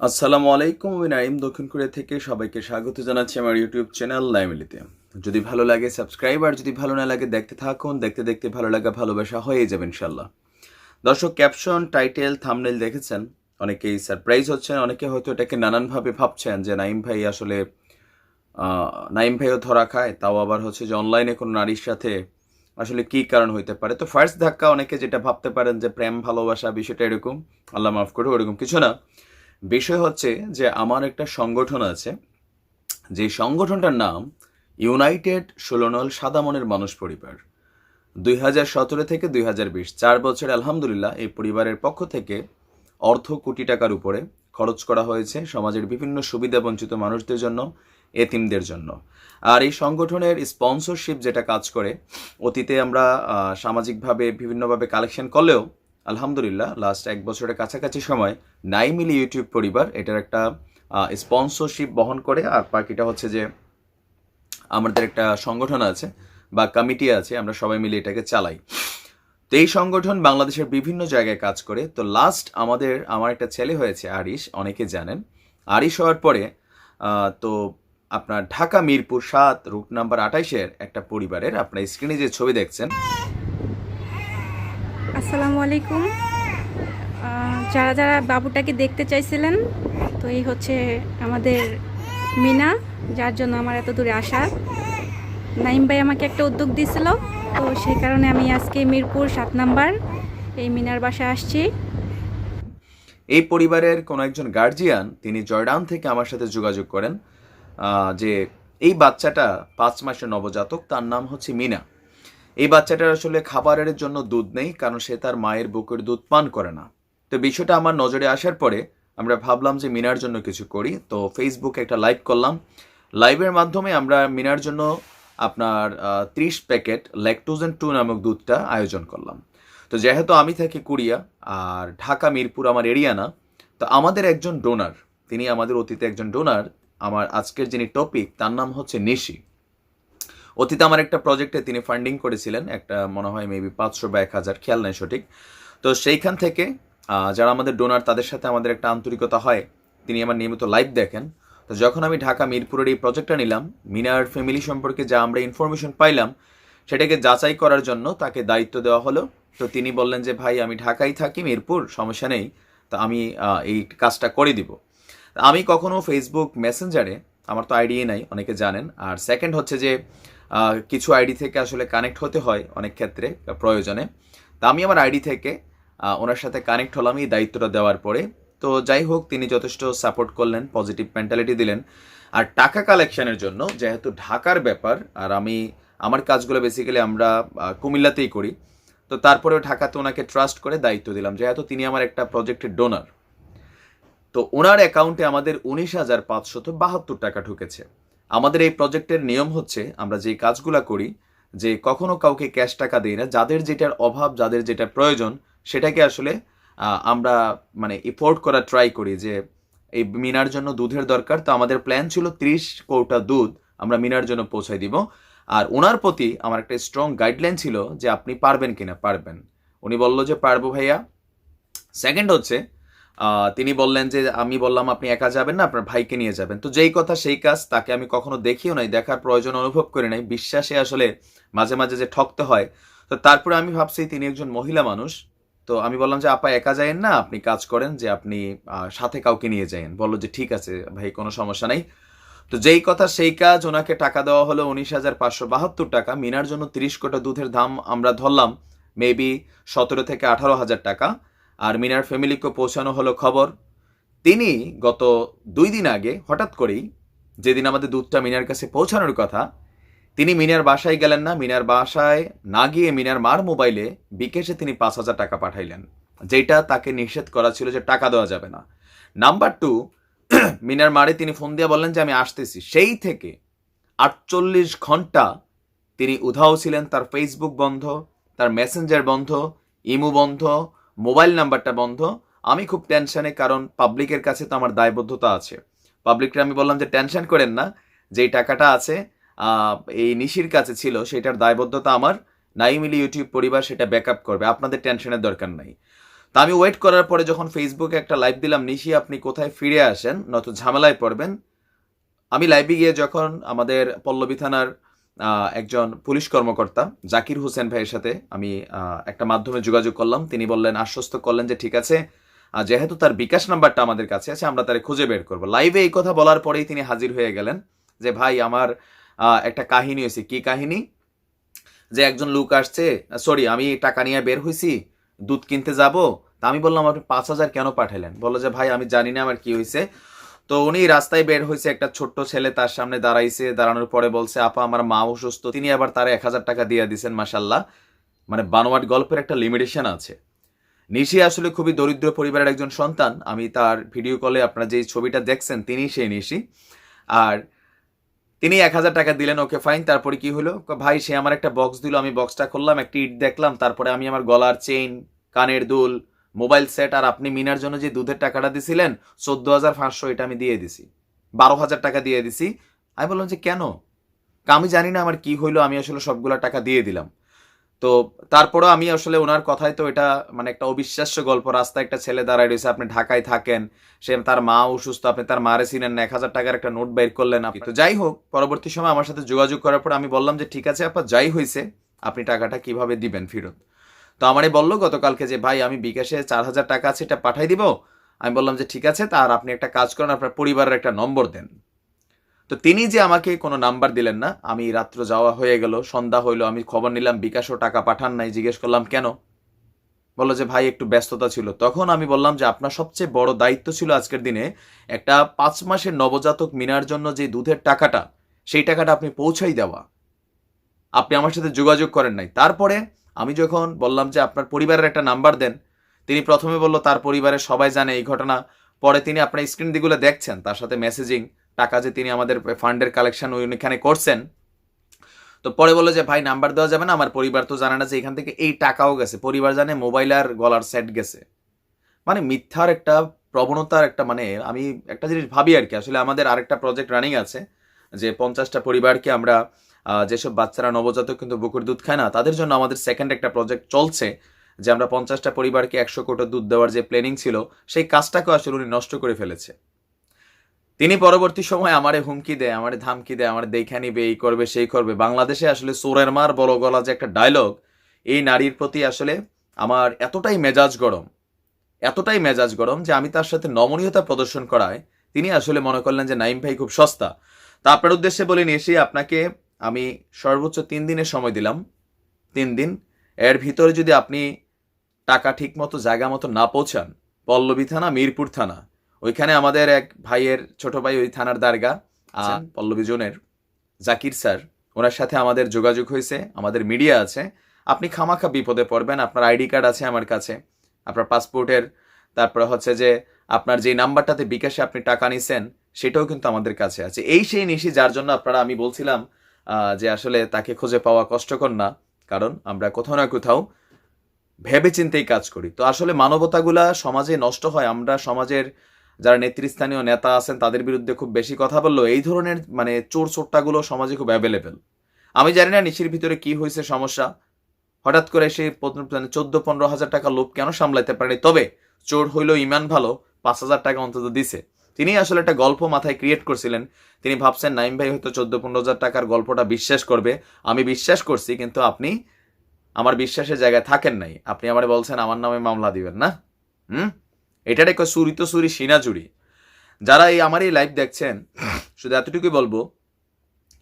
আসসালামু আলাইকুম, আমি নাইম দক্ষিণ কোরিয়া থেকে সবাইকে স্বাগত জানাচ্ছি আমার ইউটিউব চ্যানেল লাইমিলিতে। যদি ভালো লাগে, সাবস্ক্রাইব, আর যদি ভালো না লাগে, দেখতে থাকুন। দেখতে দেখতে ভালো লাগা, ভালোবাসা হয়ে যাবে ইনশাল্লাহ দর্শক, ক্যাপশন, টাইটেল, থামনেল দেখেছেন? অনেকেই সারপ্রাইজ হচ্ছেন, অনেকে হয়তো এটাকে নানানভাবে ভাবছেন যে নাইম ভাই আসলে নাইম ভাইও ধরা খায়, তাও আবার হচ্ছে যে অনলাইনে কোনো নারীর সাথে আসলে কি কারণ হইতে পারে? তো ফার্স্ট ধাক্কা, অনেকে যেটা ভাবতে পারেন যে প্রেম, ভালোবাসা বিষয়টা এরকম, আল্লাহ মাফ করে ওরকম কিছু না। বিষয় হচ্ছে যে আমার একটা সংগঠন আছে, যে সংগঠনটার নাম ইউনাইটেড ষোলনল সাদামনের মানুষ পরিবার। দুই হাজার সতেরো থেকে দুই হাজার বিশ, চার বছর আলহামদুলিল্লাহ এই পরিবারের পক্ষ থেকে অর্থ কোটি টাকার উপরে খরচ করা হয়েছে সমাজের বিভিন্ন সুবিধা বঞ্চিত মানুষদের জন্য, এতিমদের জন্য। আর এই সংগঠনের স্পন্সরশিপ যেটা কাজ করে, অতীতে আমরা সামাজিকভাবে বিভিন্নভাবে কালেকশন করলেও আলহামদুলিল্লাহ লাস্ট এক বছরের কাছাকাছি সময় নাই মিলি ইউটিউব পরিবার এটার একটা স্পন্সরশিপ বহন করে। আর বাকিটা হচ্ছে যে আমাদের একটা সংগঠন আছে বা কমিটি আছে, আমরা সবাই মিলে এটাকে চালাই। তো এই সংগঠন বাংলাদেশের বিভিন্ন জায়গায় কাজ করে। তো লাস্ট আমাদের, আমার একটা ছেলে হয়েছে আরিশ, অনেকে জানেন। আরিশ হওয়ার পরে তো আপনার ঢাকা মিরপুর সাত, রুট নাম্বার আঠাইশের একটা পরিবারের আপনার স্ক্রিনে যে ছবি দেখছেন। আসসালামু আলাইকুম। যারা যারা বাবুটাকে দেখতে চাইছিলেন, তো এই হচ্ছে আমাদের মিনা, যার জন্য আমার এত দূরে আসা। নাইম ভাই আমাকে একটা উদ্যোগ দিয়েছিল, তো সেই কারণে আমি আজকে মিরপুর সাত নাম্বার এই মিনার বাসায় আসছি। এই পরিবারের কোনো একজন গার্জিয়ান তিনি জর্ডান থেকে আমার সাথে যোগাযোগ করেন যে এই বাচ্চাটা পাঁচ মাসের নবজাতক, তার নাম হচ্ছে মিনা। এই বাচ্চাটার আসলে খাবারের জন্য দুধ নেই, কারণ সে তার মায়ের বুকের দুধ পান করে না। তো বিষয়টা আমার নজরে আসার পরে আমরা ভাবলাম যে মিনার জন্য কিছু করি। তো ফেসবুকে একটা লাইভ করলাম। লাইভের মাধ্যমে আমরা মিনার জন্য আপনার ত্রিশ প্যাকেট ল্যাকটোজেন টু নামক দুধটা আয়োজন করলাম। তো যেহেতু আমি থাকি কুড়িয়া আর ঢাকা, মিরপুর আমার এরিয়া না, তো আমাদের একজন ডোনার তিনি আমাদের অতীতে একজন ডোনার আমার আজকের যিনি টপিক তার নাম হচ্ছে নিশি। অতীতে আমার একটা প্রজেক্টে তিনি ফান্ডিং করেছিলেন, একটা মনে হয় মেবি পাঁচশো বা এক হাজার, খেয়াল নেই সঠিক। তো সেইখান থেকে যারা আমাদের ডোনার তাদের সাথে আমাদের একটা আন্তরিকতা হয়। তিনি আমার নিয়মিত লাইভ দেখেন। তো যখন আমি ঢাকা মিরপুরের এই প্রজেক্টটা নিলাম মিনার ফ্যামিলি সম্পর্কে যা আমরা ইনফরমেশন পাইলাম, সেটাকে যাচাই করার জন্য তাকে দায়িত্ব দেওয়া হলো। তো তিনি বললেন যে, ভাই, আমি ঢাকায় থাকি, মিরপুর, সমস্যা নেই। তো আমি এই কাজটা করে দিব। আমি কখনো ফেসবুক মেসেঞ্জারে আমার তো আইডি নাই, অনেকে জানেন। আর সেকেন্ড হচ্ছে যে কিছু আইডি থেকে আসলে কানেক্ট হতে হয় অনেক ক্ষেত্রে, প্রয়োজনে। তা আমি আমার আইডি থেকে ওনার সাথে কানেক্ট হলাম এই দায়িত্বটা দেওয়ার পরে। তো যাই হোক, তিনি যথেষ্ট সাপোর্ট করলেন পজিটিভ মেন্টালিটি দিলেন। আর টাকা কালেকশনের জন্য, যেহেতু ঢাকার ব্যাপার, আর আমি আমার কাজগুলো বেসিক্যালি আমরা কুমিল্লাতেই করি, তো তারপরেও ঢাকাতে ওনাকে ট্রাস্ট করে দায়িত্ব দিলাম, যেহেতু তিনি আমার একটা প্রজেক্টের ডোনার তো ওনার অ্যাকাউন্টে আমাদের উনিশ হাজার পাঁচশত বাহাত্তর টাকা ঢুকেছে। আমাদের এই প্রজেক্টের নিয়ম হচ্ছে, আমরা যে কাজগুলা করি, যে কখনো কাউকে ক্যাশ টাকা দিই না, যাদের যেটার অভাব, যাদের যেটা প্রয়োজন, সেটাকে আসলে আমরা মানে ইফোর্ট করা ট্রাই করি যে, এই মিনার জন্য দুধের দরকার, তো আমাদের প্ল্যান ছিল ত্রিশ কৌটা দুধ আমরা মিনার জন্য পৌঁছাই দিব। আর ওনার প্রতি আমার একটা স্ট্রং গাইডলাইন ছিল যে আপনি পারবেন কিনা, পারবেন। উনি বলল যে, পারব ভাইয়া। সেকেন্ড হচ্ছে তিনি বললেন যে, আমি বললাম আপনি একা যাবেন না, আপনার ভাইকে নিয়ে যাবেন। তো যেই কথা, সেই কাজ তাকে আমি কখনো দেখিও নাই, দেখার প্রয়োজন অনুভব করি নাই। বিশ্বাসে আসলে মাঝে মাঝে যে ঠকতে হয়, তো তারপরে আমি ভাবছি তিনি একজন মহিলা মানুষ। তো আমি বললাম যে, আপা, একা যায়েন না, আপনি কাজ করেন যে, আপনি সাথে কাউকে নিয়ে যায়েন বলল যে, ঠিক আছে ভাই, কোনো সমস্যা নাই। তো যেই কথা, সেই কাজ ওনাকে টাকা দেওয়া হলো উনিশ হাজার পাঁচশো বাহাত্তর টাকা। মিনার জন্য তিরিশ কোটা দুধের দাম আমরা ধরলাম, মেবি সতেরো থেকে আঠারো হাজার টাকা। আর মিনার ফ্যামিলিকে পৌঁছানো হলো খবর। তিনি গত দুই দিন আগে হঠাৎ করেই যেদিন আমাদের দুধটা মিনার কাছে পৌঁছানোর কথা, তিনি মিনার বাসায় গেলেন না। মিনার বাসায় না গিয়ে মিনার মার মোবাইলে বিকেশে তিনি পাঁচ হাজার টাকা পাঠাইলেন। যেটা তাকে নিষেধ করা ছিল যে টাকা দেওয়া যাবে না। নাম্বার টু, মিনার মারে তিনি ফোন দিয়ে বললেন যে, আমি আসতেছি। সেই থেকে আটচল্লিশ ঘণ্টা তিনি উধাও ছিলেন। তার ফেসবুক বন্ধ, তার মেসেঞ্জার বন্ধ, ইমু বন্ধ মোবাইল নাম্বারটা বন্ধ। আমি খুব টেনশানে, কারণ পাবলিকের কাছে তো আমার দায়বদ্ধতা আছে। পাবলিককে আমি বললাম যে, টেনশন করেন না, যেই টাকাটা আছে এই নিশির কাছে ছিল, সেটার দায়বদ্ধতা আমার। নাই মিলি ইউটিউব পরিবার সেটা ব্যাকআপ করবে। আপনাদের টেনশনের দরকার নাই। তা আমি ওয়েট করার পরে যখন ফেসবুকে একটা লাইভ দিলাম, নিশি, আপনি কোথায় ফিরে আসেন? নয়তো ঝামেলায় পড়বেন? আমি লাইভে গিয়ে যখন আমাদের পল্লবী থানার একজন পুলিশ কর্মকর্তা, জাকির হোসেন ভাইয়ের সাথে আমি একটা মাধ্যমে যোগাযোগ করলাম। তিনি বললেন, আশ্বস্ত করলেন যে ঠিক আছে যেহেতু তার বিকাশ নাম্বারটা আমাদের কাছে আছে, আমরা তারে খুঁজে বের করব। লাইভে এই কথা বলার পরেই তিনি হাজির হয়ে গেলেন যে, ভাই, আমার একটা কাহিনী হয়েছে। কি কাহিনী? যে একজন লোক আসছে, সরি, আমি টাকা নিয়ে বের হয়েছি দুধ কিনতে যাব। তা আমি বললাম, আপনি পাঁচ হাজার কেন পাঠালেন বলল যে, ভাই, আমি জানি না আমার কি হয়েছে তো উনি রাস্তায় বের হয়েছে, একটা ছোট্ট ছেলে তার সামনে দাঁড়াইছে, দাঁড়ানোর পরে বলছে, আপা, আমার মা অসুস্থ। তিনি আবার তার এক হাজার টাকা দিয়ে দিছেন মাসাল্লাহ মানে বানোয়াট গল্পের একটা লিমিটেশন আছে। নিশি আসলে খুবই দরিদ্র পরিবারের একজন সন্তান। আমি তার ভিডিও কলে আপনারা যে ছবিটা দেখছেন, তিনি সেই নিশি। আর তিনি এক হাজার টাকা দিলেন, ওকে ফাইন তারপরে কি হলো? ভাই, সে আমার একটা বক্স দিল, আমি বক্সটা খুললাম, একটি ইট দেখলাম। তারপরে আমি আমার গলার চেইন কানের দুল মোবাইল সেট আর আপনি মিনার জন্য যে দুধের টাকাটা দিছিলেন, চোদ্দ হাজার পাঁচশো এটা আমি দিয়ে দিছি। বারো হাজার টাকা দিয়ে দিছি। আমি বললাম যে, কেন? আমি জানি না আমার কি হইল, আমি আসলে সবগুলো টাকা দিয়ে দিলাম। তো তারপরেও আমি আসলে ওনার কথায় তো এটা মানে একটা অবিশ্বাস্য গল্প। রাস্তায় একটা ছেলে দাঁড়ায় রয়েছে, আপনি ঢাকায় থাকেন, সে তার মা অসুস্থ, আপনি তার মারে চিনেন এক হাজার টাকার একটা নোট বের করলেন আপনি। তো যাই হোক, পরবর্তী সময় আমার সাথে যোগাযোগ করার পর আমি বললাম যে, ঠিক আছে আপনার যাই হয়েছে আপনি টাকাটা কীভাবে দিবেন ফেরত? তো আমারে বলল গতকালকে যে, ভাই, আমি বিকাশে চার হাজার টাকা আছে, এটা পাঠাই দিব? আমি বললাম যে, ঠিক আছে তার আপনি একটা কাজ করেন, আপনার পরিবারের একটা নম্বর দেন। তো তিনি যে আমাকে কোনো নাম্বার দিলেন না, আমি রাত্র যাওয়া হয়ে গেল, সন্ধ্যা হইল, আমি খবর নিলাম, বিকাশও টাকা পাঠান নাই, জিজ্ঞেস করলাম, কেন? বলল যে, ভাই, একটু ব্যস্ততা ছিল। তখন আমি বললাম যে, আপনার সবচেয়ে বড় দায়িত্ব ছিল আজকের দিনে একটা পাঁচ মাসের নবজাতক মিনার জন্য যে দুধের টাকাটা, সেই টাকাটা আপনি পৌঁছাই দেওয়া। আপনি আমার সাথে যোগাযোগ করেন নাই। তারপরে আমি যখন বললাম যে আপনার পরিবারের একটা নাম্বার দেন, তিনি প্রথমে বলল, তার পরিবারের সবাই জানে এই ঘটনা। পরে তিনি আপনার স্ক্রিন দিগুলো দেখছেন, তার সাথে মেসেজিং টাকা যে তিনি আমাদের ফান্ডের কালেকশন ওইখানে করছেন। তো পরে বলল যে, ভাই, নাম্বার দেওয়া যাবে না, আমার পরিবার তো জানে না যে এখান থেকে এই টাকাও গেছে। পরিবার জানে মোবাইল আর গলার সেট গেছে। মানে মিথ্যার একটা প্রবণতার একটা মানে আমি একটা জিনিস ভাবি আর কি। আসলে আমাদের আরেকটা প্রজেক্ট রানিং আছে, যে পঞ্চাশটা পরিবারকে আমরা যেসব বাচ্চারা নবজাতক কিন্তু বুকুর দুধ খায় না, তাদের জন্য আমাদের সেকেন্ড একটা প্রজেক্ট চলছে যে আমরা পঞ্চাশটা পরিবারকে একশো কোটো দুধ দেওয়ার যে প্ল্যানিং ছিল, সেই কাজটাকেও আসলে উনি নষ্ট করে ফেলেছে। তিনি পরবর্তী সময় আমারে হুমকি দেয়, আমারে ধামকি দেয়, আমার দেখা নিবে, এই করবে, সেই করবে। বাংলাদেশে আসলে সোরের মার বড় গলা যে একটা ডায়লগ এই নারীর প্রতি আসলে আমার এতটাই মেজাজ গরম, এতটাই মেজাজ গরম যে আমি তার সাথে নমনীয়তা প্রদর্শন করায় তিনি আসলে মনে করলেন যে নাইম ভাই খুব সস্তা। তা আপনার উদ্দেশ্যে বলে নিয়ে এসে আপনাকে আমি সর্বোচ্চ তিন দিনের সময় দিলাম তিন দিন। এর ভিতরে যদি আপনি টাকা ঠিক মতো জায়গা মতো না পৌঁছান পল্লবী থানা মিরপুর থানা ওইখানে আমাদের এক ভাইয়ের ছোট ভাই ওই থানার দারগা পল্লবী জোনের জাকির স্যার ওনার সাথে আমাদের যোগাযোগ হয়েছে আমাদের মিডিয়া আছে। আপনি খামাখা বিপদে পড়বেন আপনার আইডি কার্ড আছে আমার কাছে আপনার পাসপোর্টের তারপরে হচ্ছে যে আপনার যে নাম্বারটাতে বিকাশে আপনি টাকা নিছেন সেটাও কিন্তু আমাদের কাছে আছে। এই সেই নিশি যার জন্য আপনারা আমি বলছিলাম যে আসলে তাকে খুঁজে পাওয়া কষ্টকর না, কারণ আমরা কোথাও না কোথাও ভেবে চিন্তেই কাজ করি। তো আসলে মানবতাগুলা সমাজে নষ্ট হয়। আমরা সমাজের যারা নেতৃস্থানীয় নেতা আছেন, তাদের বিরুদ্ধে খুব বেশি কথা বলল এই ধরনের মানে চোর চোরটাগুলো সমাজে খুব অ্যাভেলেবেল আমি জানি না নিশির ভিতরে কি হয়েছে সমস্যা। হঠাৎ করে সে চোদ্দ পনেরো হাজার টাকা লোভ কেন সামলাইতে পারেনি? তবে চোর হইল ইমান ভালো, পাঁচ হাজার টাকা অন্তত দিছে। তিনি আসলে একটা গল্প মাথায় ক্রিয়েট করছিলেন। তিনি ভাবছেন নাইম ভাই হয়তো চোদ্দ পনেরো হাজার টাকার গল্পটা বিশ্বাস করবে। আমি বিশ্বাস করছি, কিন্তু আপনি আমার বিশ্বাসের জায়গায় থাকেন নাই। আপনি আমার বলছেন, আমার নামে মামলা দিবেন না? হুম? এটার একটা চুরি তো সিনাজুরি যারা এই আমার এই লাইভ দেখছেন, শুধু এতটুকুই বলব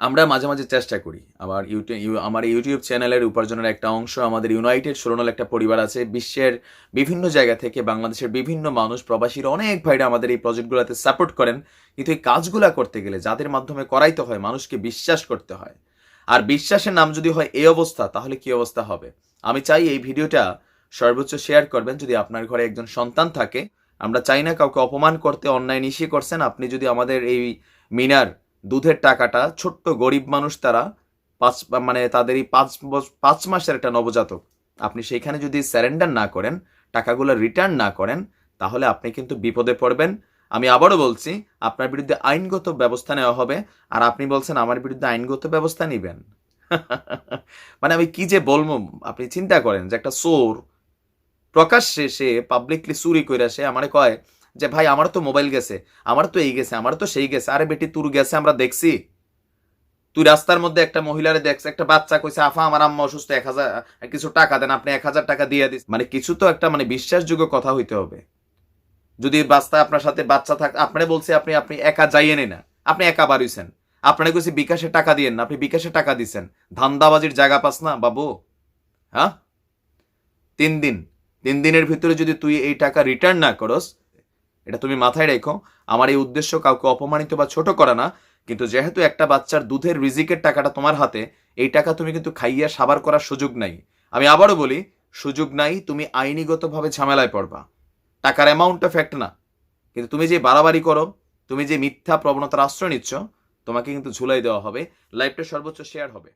আমরা মাঝে মাঝে চেষ্টা করি। আমার ইউটিউব আমার ইউটিউব চ্যানেলের উপার্জনের একটা অংশ, আমাদের ইউনাইটেড সুরনল একটা পরিবার আছে, বিশ্বের বিভিন্ন জায়গা থেকে বাংলাদেশের বিভিন্ন মানুষ, প্রবাসীর অনেক ভাইরা আমাদের এই প্রজেক্টগুলোতে সাপোর্ট করেন। কিন্তু এই কাজগুলা করতে গেলে যাদের মাধ্যমে করাইতে হয়, মানুষকে বিশ্বাস করতে হয়। আর বিশ্বাসের নাম যদি হয় এই অবস্থা, তাহলে কি অবস্থা হবে? আমি চাই এই ভিডিওটা সর্বোচ্চ শেয়ার করবেন, যদি আপনার ঘরে একজন সন্তান থাকে। আমরা চাই না কাউকে অপমান করতে, অন্যায় নিশিয়ে করছেন। আপনি যদি আমাদের এই মিনার দুধের টাকাটা ছোট্ট গরিব মানুষ তারা পাঁচ মানে তাদের এই পাঁচ পাঁচ মাসের একটা নবজাতক। আপনি সেইখানে যদি স্যারেন্ডার না করেন, টাকাগুলো রিটার্ন না করেন, তাহলে আপনি কিন্তু বিপদে পড়বেন। আমি আবারও বলছি, আপনার বিরুদ্ধে আইনগত ব্যবস্থা নেওয়া হবে, আর আপনি বলছেন আমার বিরুদ্ধে আইনগত ব্যবস্থা নেবেন। মানে আমি কি যে বলব, আপনি চিন্তা করেন যে একটা চোর প্রকাশ্যে সে পাবলিকলি চুরি করে সে আমারে কয় যে, ভাই আমার তো মোবাইল গেছে আমার তো এই গেছে আমার তো সেই গেছে, আরে বেটি, তোর গেছে, আমরা দেখছি। তুই রাস্তার মধ্যে একটা মহিলারে দেখছ, একটা বাচ্চা কইছে, আফা, আমার আম্মা অসুস্থ, এক হাজার, কিছু টাকা দেন, আপনি এক হাজার টাকা দিয়ে দিস। মানে কিছু তো একটা মানে বিশ্বাসযোগ্য কথা হইতে হবে। যদি বাচ্চা আপনার সাথে বাচ্চা থাক আপনি বলছে আপনি আপনি একা যাইয়ে না, আপনি একা বাড়িছেন। আপনারে কইছে বিকাশে টাকা দিয়েন না, আপনি বিকাশে টাকা দিছেন। ধান্দাবাজির জায়গা পাস না, বাবু। হ্যাঁ? তিন দিন, তিন দিনের ভিতরে যদি তুই এই টাকা রিটার্ন না করস এটা তুমি মাথায় রেখো, আমার এই উদ্দেশ্য কাউকে অপমানিত বা ছোট করা না, কিন্তু যেহেতু একটা বাচ্চার দুধের রিজিকের টাকাটা তোমার হাতে, এই টাকা তুমি কিন্তু খাইয়া সাবার করার সুযোগ নাই। আমি আবারও বলি, সুযোগ নাই, তুমি আইনিগতভাবে ঝামেলায় পড়বা। টাকার অ্যামাউন্টটা ফ্যাক্ট না। কিন্তু তুমি যে বাড়াবাড়ি করো, তুমি যে মিথ্যা প্রবণতার আশ্রয় নিচ্ছ, তোমাকে কিন্তু ঝুলাই দেওয়া হবে লাইভটা সর্বোচ্চ শেয়ার হবে।